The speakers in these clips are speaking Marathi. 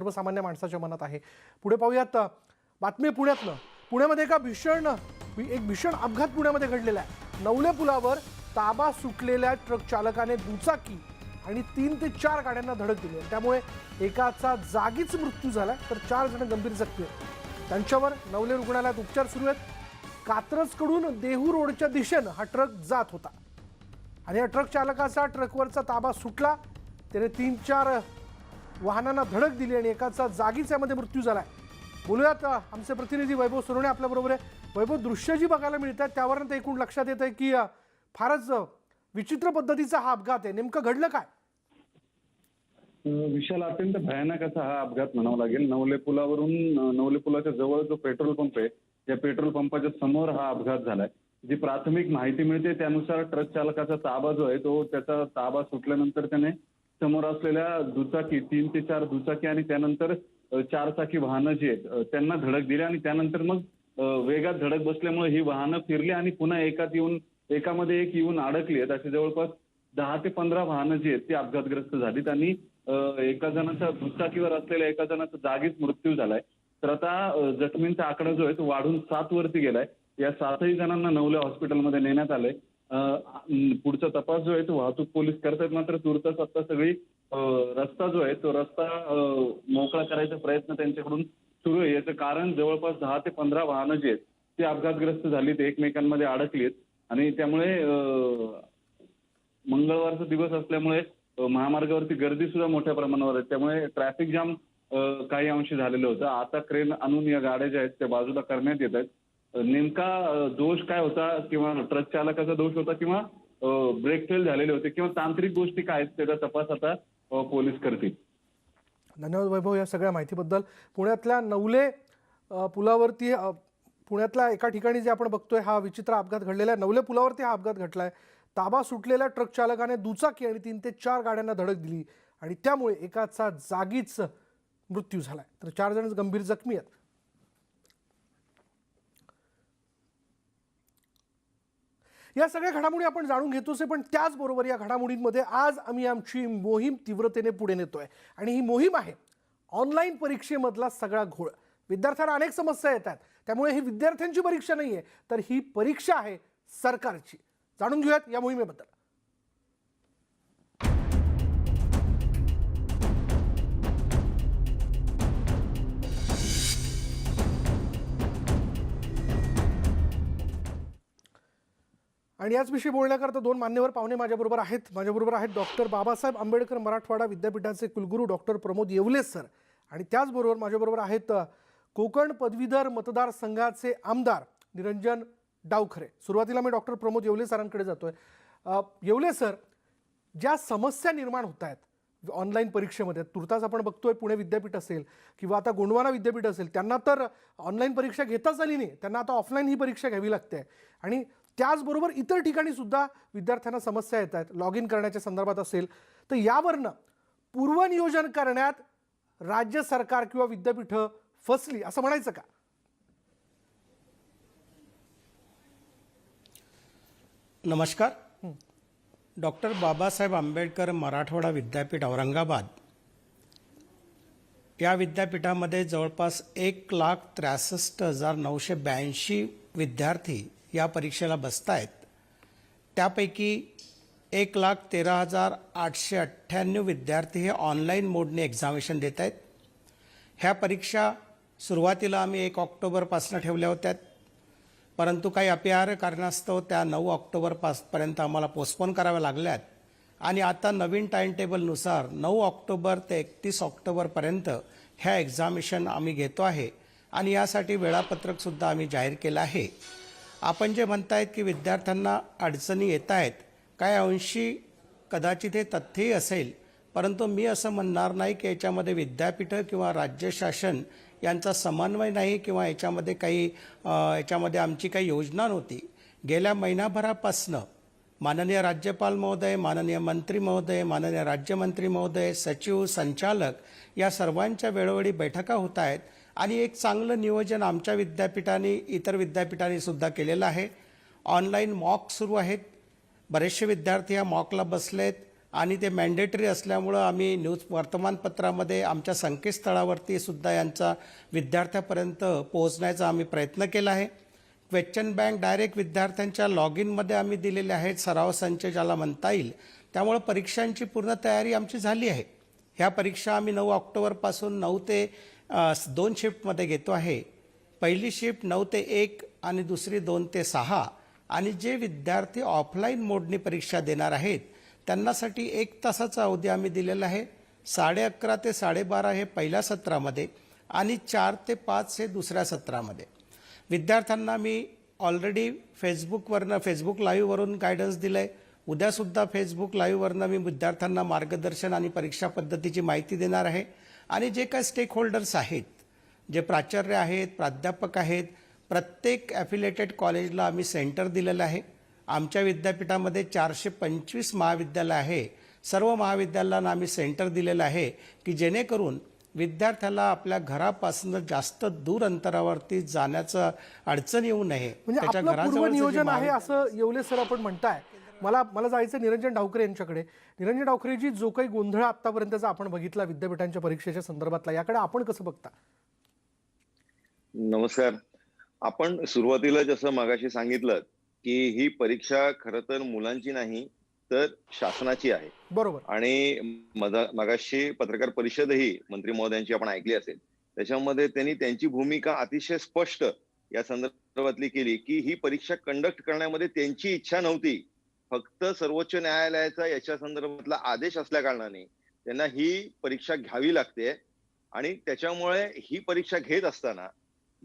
सर्वसामान्य माणसाच्या मनात आहे. पुढे पाहूयात बातमी पुण्यातनं. पुण्यामध्ये एका भीषण एक भीषण अपघात पुण्यामध्ये घडलेला आहे. नवले पुलावर ताबा सुटलेल्या ट्रक चालकाने दुचाकी आणि तीन ते चार गाड्यांना धडक दिली आणि त्यामुळे एकाचा जागीच मृत्यू झाला तर चार जण गंभीर जखमी आहेत. त्यांच्यावर नवले रुग्णालयात उपचार सुरू आहेत. कात्रजकडून देहू रोडच्या दिशेनं हा ट्रक जात होता. आणि या ट्रक चालकाचा ट्रकवरचा ताबा सुटला. त्याने तीन चार वाहनांना धडक दिली आणि एकाचा जागीच यामध्ये मृत्यू झालाय. बोलूयात आमचे प्रतिनिधी वैभव सोनवणे आपल्याबरोबर आहे. वैभव दृश्य जी बघायला मिळतात त्यावर ते एकूण लक्षात येत आहे की फारच विचित्र पद्धतीचा हा अपघात आहे. नेमकं घडलं काय? विशाल अत्यंत भयानक असा हा अपघात म्हणावा लागेल. नवले पुलावरून नवले पुलाच्या जवळ जो पेट्रोल पंप आहे त्या पेट्रोल पंपाच्या समोर हा अपघात झालाय. जी प्राथमिक माहिती मिळते त्यानुसार ट्रक चालकाचा ताबा जो आहे तो त्याचा ताबा सुटल्यानंतर त्याने समोर असलेल्या दुचाकी तीन ते चार दुचाकी आणि त्यानंतर चार चारचाकी वाहनं जी आहेत त्यांना धडक दिली आणि त्यानंतर मग वेगात धडक बसल्यामुळे ही वाहनं फिरली आणि पुन्हा एकात येऊन एकामध्ये एक येऊन अडकली आहेत. अशी जवळपास दहा ते पंधरा वाहनं जी आहेत ती अपघातग्रस्त झालीत आणि एका जणाचा दुचाकीवर असलेल्या एका जणाचा जागीच मृत्यू झालाय. तर आता जखमींचा आकडा जो आहे तो वाढून सात वरती गेलाय. या सातही जणांना नवल्या हॉस्पिटलमध्ये नेण्यात आलंय. पुढचा तपास जो आहे तो वाहतूक पोलीस करतात मात्र तुर्तच आता सगळी रस्ता जो आहे तो रस्ता मोकळा करायचा प्रयत्न त्यांच्याकडून सुरू आहे. याचं कारण जवळपास दहा ते पंधरा वाहनं जी आहेत ती अपघातग्रस्त झाली ते एकमेकांमध्ये अडकली आहेत आणि त्यामुळे मंगळवारचा दिवस असल्यामुळे महामार्गावरती गर्दी सुद्धा मोठ्या प्रमाणावर आहे. त्यामुळे ट्रॅफिक जाम काही अंशी झालेलं होतं. आता क्रेन आणून या गाड्या ज्या आहेत त्या बाजूला करण्यात येत आहेत. नेमका दोष काय होता किंवा ट्रक चालकाचा दोष होता किंवा ब्रेक फेल झालेले होते किंवा तांत्रिक गोष्टी काय आहेत त्याचा तपास आता पोलीस करतील. धन्यवाद वैभव या सगळ्या माहितीबद्दल. पुण्यातल्या नवले पुलावरती पुण्यातल्या एका ठिकाणी जे आपण बघतोय हा विचित्र अपघात घडलेला आहे. नवले पुलावरती हा अपघात घडलाय. ताबा सुटलेल्या ट्रक चालकाने दुचाकी आणि तीन ते चार गाड्यांना धडक दिली आणि त्यामुळे एकाचा जागीच मृत्यू झालाय. तर चार जण गंभीर जखमी आहेत. या सगळ्या घडामोडी आपण जाणून घेतोच आहे पण त्याचबरोबर या घडामोडींमध्ये आज आम्ही आमची मोहीम तीव्रतेने पुढे नेतोय. आणि ही मोहीम आहे ऑनलाईन परीक्षेमधला सगळा घोळ. विद्यार्थ्यांना अनेक समस्या येतात. त्यामुळे ही विद्यार्थ्यांची परीक्षा नाही आहे तर ही परीक्षा आहे सरकारची. जाणून घेऊयात या मोहिमेबद्दल. आणि याचविषयी बोलण्याकरता दोन मान्यवर पाहुणे माझ्याबरोबर आहेत. माझ्याबरोबर आहेत डॉक्टर बाबासाहेब आंबेडकर मराठवाडा विद्यापीठाचे कुलगुरू डॉक्टर प्रमोद येवले सर. आणि त्याचबरोबर माझ्याबरोबर आहेत कोकण पदवीधर मतदारसंघाचे आमदार निरंजन डावखरे. सुरुवातीला मी डॉक्टर प्रमोद येवले सरांकडे जातोय. आहे येवले सर ज्या समस्या निर्माण होत आहेत ऑनलाईन परीक्षेमध्ये तुर्तास आपण बघतोय पुणे विद्यापीठ असेल किंवा आता गोंडवाना विद्यापीठ असेल त्यांना तर ऑनलाईन परीक्षा घेताच आली नाही. त्यांना आता ऑफलाईन ही परीक्षा घ्यावी लागते. आणि त्याचबरोबर इतर ठिकाणी सुद्धा विद्यार्थ्यांना समस्या येत आहेत. लॉग इन करण्याच्या संदर्भात असेल तर यावरनं पूर्वनियोजन करण्यात राज्य सरकार किंवा विद्यापीठं फसली असं म्हणायचं का? नमस्कार. डॉक्टर बाबासाहेब आंबेडकर मराठवाडा विद्यापीठ औरंगाबाद. या विद्यापीठामध्ये जवळपास एक लाख त्रेसष्ट हजार नऊशे ब्याऐंशी विद्यार्थी या परीक्षेला बसत आहेत त्यापैकी एक लाख तेरा हजार आठशे अठ्ठ्याण्णव विद्यार्थी हे ऑनलाईन मोडने एक्झामिनेशन देत आहेत ह्या परीक्षा सुरुवातीला आम्ही एक ऑक्टोबरपासून ठेवल्या होत्या. परंतु काही अपरिहार्य कारणास्तव त्या नऊ ऑक्टोबरपासपर्यंत आम्हाला पोस्टपोन कराव्या लागल्यात. आणि आता नवीन टाईम टेबलनुसार नऊ ऑक्टोबर ते एकतीस ऑक्टोबरपर्यंत ह्या एक्झामिनेशन आम्ही घेतो आहे. आणि यासाठी वेळापत्रकसुद्धा आम्ही जाहीर केलं आहे. आपण जे म्हणतायत की विद्यार्थ्यांना अडचणी येत आहेत काय अंशी कदाचित हे तथ्यही असेल परंतु मी असं म्हणणार नाही की याच्यामध्ये विद्यापीठं किंवा राज्य शासन यांचा समन्वय नाही किंवा याच्यामध्ये काही याच्यामध्ये आमची काही योजना नव्हती. गेल्या महिनाभरापासनं माननीय राज्यपाल महोदय माननीय मंत्री महोदय माननीय राज्यमंत्री महोदय सचिव संचालक या सर्वांच्या वेळोवेळी बैठका होत आहेत. आणि एक चांगलं नियोजन आमच्या विद्यापीठाने इतर विद्यापीठाने सुद्धा केलेलं आहे. ऑनलाईन मॉक सुरू आहेत. बरेचसे विद्यार्थी या मॉकला बसलेत आणि ते मॅन्डेटरी असल्यामुळं आम्ही न्यूज वर्तमानपत्रामध्ये आमच्या संकेतस्थळावरती सुद्धा यांचा विद्यार्थ्यापर्यंत पोहोचण्याचा आम्ही प्रयत्न केला आहे. क्वेश्चन बँक डायरेक्ट विद्यार्थ्यांच्या लॉग इनमध्ये आम्ही दिलेले आहेत सराव संच ज्याला म्हणता येईल. त्यामुळं परीक्षांची पूर्ण तयारी आमची झाली आहे. ह्या परीक्षा आम्ही नऊ ऑक्टोबरपासून नऊ ते दोन शिफ्टमध्ये घेतो आहे. पहिली शिफ्ट नऊ ते एक आणि दुसरी दोन ते सहा. आणि जे विद्यार्थी ऑफलाईन मोडनी परीक्षा देणार आहेत त्यांनासाठी एक तासाचा अवधी आम्ही दिलेला आहे. साडे अकरा ते साडेबारा हे पहिल्या सत्रामध्ये आणि चार ते पाच हे दुसऱ्या सत्रामध्ये. विद्यार्थ्यांना मी ऑलरेडी फेसबुकवरनं फेसबुक लाईव्हवरून गायडन्स दिलं आहे उद्यासुद्धा फेसबुक लाईव्हवरनं मी विद्यार्थ्यांना मार्गदर्शन आणि परीक्षा पद्धतीची माहिती देणार आहे. आणि जे काय स्टेक होल्डर्स आहेत जे प्राचार्य आहेत प्राध्यापक आहेत प्रत्येक ॲफिलेटेड कॉलेजला आम्ही सेंटर दिलेलं आहे. आमच्या विद्यापीठामध्ये चारशे पंचवीस महाविद्यालय आहे. सर्व महाविद्यालयांना आम्ही सेंटर दिलेलं आहे की जेणेकरून विद्यार्थ्याला आपल्या घरापासून जास्त दूर अंतरावरती जाण्याचं अडचण येऊ नये. म्हणजे त्याच्या जे नियोजन आहे असं येवले सर आपण म्हणताय. मला मला जायचं निरंजन डावकरे यांच्याकडे. निरंजन डावकरेजी जो काही गोंधळ आतापर्यंतचा आपण बघितला विद्यापीठांच्या परीक्षेच्या संदर्भातला याकडे आपण कसं बघता? नमस्कार. आपण सुरुवातीला जसं मगाशी सांगितलं की ही परीक्षा खरं तर मुलांची नाही तर शासनाची आहे. बरोबर. आणि मगाशी पत्रकार परिषदही मंत्री महोदयांची आपण ऐकली असेल. त्याच्यामध्ये त्यांनी त्यांची भूमिका अतिशय स्पष्ट या संदर्भातली केली की ही परीक्षा कंडक्ट करण्यामध्ये त्यांची इच्छा नव्हती. फक्त सर्वोच्च न्यायालयाचा याच्या संदर्भातला आदेश असल्या कारणाने त्यांना ही परीक्षा घ्यावी लागते. आणि त्याच्यामुळे ही परीक्षा घेत असताना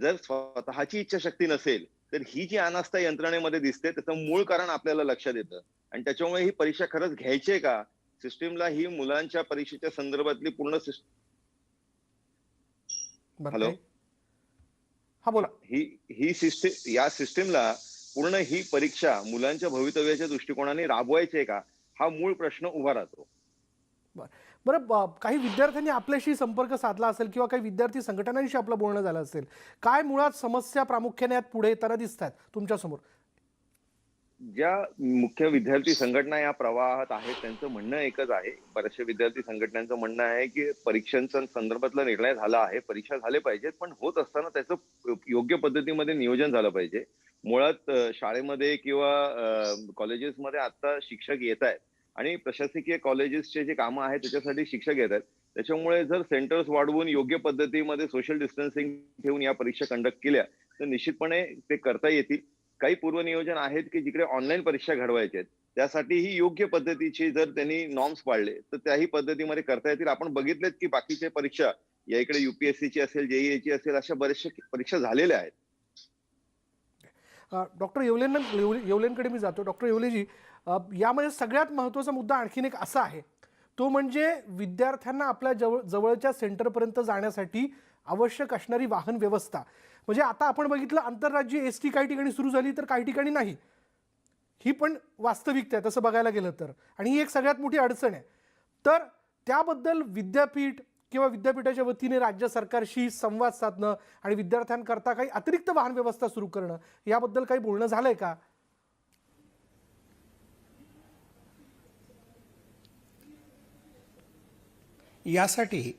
जर स्वतःची इच्छाशक्ती नसेल तर ही जी अनास्था यंत्रणेमध्ये दिसते त्याचं मूळ कारण आपल्याला लक्षात येतं. आणि त्याच्यामुळे ही परीक्षा खरंच घ्यायची आहे का? सिस्टीमला ही मुलांच्या परीक्षेच्या संदर्भातली पूर्ण सिस्टीम हॅलो? हा बोला. ही ही सिस्टीम या सिस्टीमला पूर्ण ही परीक्षा मुलांच्या भवितव्याच्या दृष्टिकोनाने राबवायची आहे का हा मूळ प्रश्न उभा राहतो. बरं. काही विद्यार्थ्यांनी आपल्याशी संपर्क साधला असेल किंवा काही विद्यार्थी संघटनांशी आपलं बोलणं झालं असेल काय मुळात समस्या प्रामुख्याने यात पुढे येताना दिसत आहेत तुमच्यासमोर ज्या मुख्य विद्यार्थी संघटना या प्रवाहात आहेत त्यांचं म्हणणं एकच आहे. बऱ्याचशा विद्यार्थी संघटनांचं म्हणणं आहे की परीक्षांचा संदर्भातला निर्णय झाला आहे परीक्षा झाले पाहिजेत पण होत असताना त्याचं योग्य पद्धतीमध्ये नियोजन झालं पाहिजे. मुळात शाळेमध्ये किंवा कॉलेजेसमध्ये आता शिक्षक येत आहेत. आणि प्रशासकीय कॉलेजेसचे जे कामं आहेत त्याच्यासाठी शिक्षक येत आहेत. त्याच्यामुळे जर सेंटर्स वाढवून योग्य पद्धतीमध्ये सोशल डिस्टन्सिंग ठेवून या परीक्षा कंडक्ट केल्या तर निश्चितपणे ते करता येतील. काही पूर्वनियोजन आहेत की जिकडे ऑनलाईन परीक्षा घडवायच्या आहेत. त्यासाठीही योग्य पद्धतीचे जर त्यांनी नॉर्म्स पाळले तर त्याही पद्धतीमध्ये करता येतील. आपण बघितलेत की बाकीच्या परीक्षा या इकडे युपीएससीची असेल जेईएची असेल अशा बऱ्याचशा परीक्षा झालेल्या आहेत. डॉक्टर येवलेंना येवले येवलेंकडे मी जातो. डॉक्टर येवलेजी यामध्ये सगळ्यात महत्त्वाचा मुद्दा आणखीन एक असा आहे. तो म्हणजे विद्यार्थ्यांना आपल्या जवळ जवळच्या सेंटरपर्यंत जाण्यासाठी आवश्यक असणारी वाहन व्यवस्था. म्हणजे आता आपण बघितलं आंतरराज्य एस टी काही ठिकाणी सुरू झाली तर काही ठिकाणी नाही. ही पण वास्तविकता आहे तसं बघायला गेलं तर. आणि ही एक सगळ्यात मोठी अडचण आहे. तर त्याबद्दल विद्यापीठ किंवा विद्यापीठाच्या वतीने राज्य सरकारशी संवाद साधणं आणि विद्यार्थ्यांकरता काही अतिरिक्त वाहन व्यवस्था सुरू करणं याबद्दल काही बोलणं झालंय का? यासाठी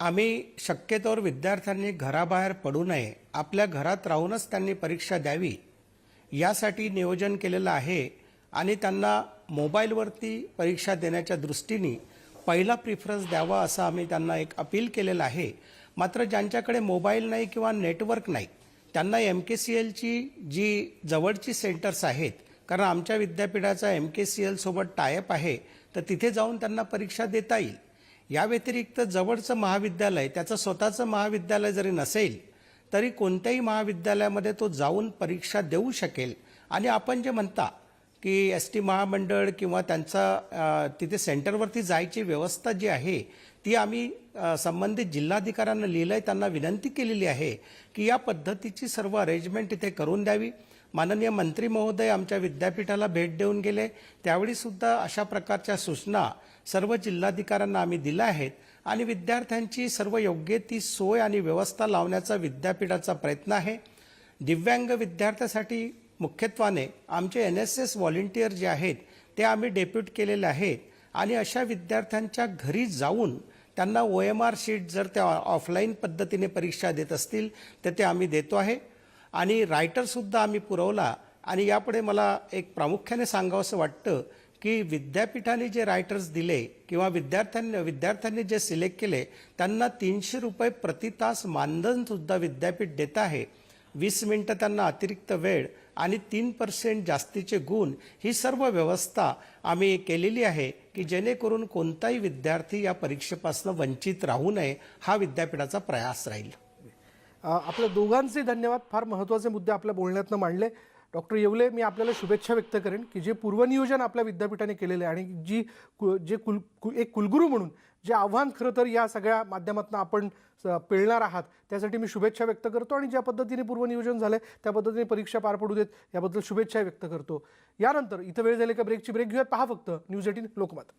आम्ही शक्यतोवर विद्यार्थ्यांनी घराबाहेर पडू नये आपल्या घरात राहूनच त्यांनी परीक्षा द्यावी यासाठी नियोजन केलेलं आहे आणि त्यांना मोबाईलवरती परीक्षा देण्याच्या दृष्टीने पहिला प्रिफरन्स द्यावा असं आम्ही त्यांना एक अपील केलेलं आहे. मात्र ज्यांच्याकडे मोबाईल नाही किंवा नेटवर्क नाही त्यांना एम के सी एलची जी जवळची सेंटर्स आहेत कारण आमच्या विद्यापीठाचा एम के सी एलसोबत टायअप आहे तर तिथे जाऊन त्यांना परीक्षा देता येईल. या व्यतिरिक्त जवळचं महाविद्यालय त्याचं स्वतःचं महाविद्यालय जरी नसेल तरी कोणत्याही महाविद्यालयामध्ये तो जाऊन परीक्षा देऊ शकेल. आणि आपण जे म्हणता की एस टी महामंडळ किंवा त्यांचा तिथे सेंटरवरती जायची व्यवस्था जी आहे ती आम्ही संबंधित जिल्हाधिकाऱ्यांना लिहिलं आहे त्यांना विनंती केलेली आहे की या पद्धतीची सर्व अरेंजमेंट इथे करून द्यावी. माननीय मंत्री महोदय आमच्या विद्यापीठाला भेट देऊन गेले. त्यावेळी सुद्धा अशा प्रकारच्या सूचना सर्व जिल्हाधिकाऱ्यांना आम्ही दिल्या आहेत आणि विद्यार्थ्यांची सर्व योग्य ती सोय आणि व्यवस्था लावण्याचा विद्यापीठाचा प्रयत्न आहे. दिव्यांग विद्यार्थ्यासाठी मुख्यत्वाने आमचे एन एस एस व्हॉलेंटियर जे आहेत ते आम्ही डेप्यूट केलेले आहेत. आणि अशा विद्यार्थ्यांच्या घरी जाऊन त्यांना ओ एम आर शीट जर त्या ऑफलाईन पद्धतीने परीक्षा देत असतील तर ते आम्ही देतो आहे. आणि रायटरसुद्धा आम्ही पुरवला. आणि यापुढे मला एक प्रामुख्याने सांगावंसं वाटतं की विद्यापीठाने जे रायटर्स दिले किंवा विद्यार्थ्यांनी विद्यार्थ्यांनी जे सिलेक्ट केले त्यांना तीनशे रुपये प्रति तास मानधनसुद्धा विद्यापीठ देत आहे. वीस मिनटं त्यांना अतिरिक्त वेळ आणि तीन पर्सेंट जास्तीचे गुण ही सर्व व्यवस्था आम्ही केलेली आहे की जेणेकरून कोणताही विद्यार्थी या परीक्षेपासून वंचित राहू नये हा विद्यापीठाचा प्रयास राहील. आपल्या दोघांचे धन्यवाद. फार महत्त्वाचे मुद्दे आपल्या बोलण्यातनं मांडले. डॉक्टर येवले मी आपल्याला शुभेच्छा व्यक्त करेन की जे पूर्वनियोजन आपल्या विद्यापीठाने केलेलं आहे आणि जी कु जे कुल कु एक कुलगुरू म्हणून जे आव्हान खरं तर या सगळ्या माध्यमातून आपण पेळणार आहात त्यासाठी मी शुभेच्छा व्यक्त करतो आणि ज्या पद्धतीने पूर्वनियोजन झालं आहे त्या पद्धतीने परीक्षा पार पडू देत याबद्दल शुभेच्छा व्यक्त करतो. यानंतर इथं वेळ झाली का ब्रेकची? ब्रेक घेऊयात. पहा फक्त न्यूज एटीन लोकमत.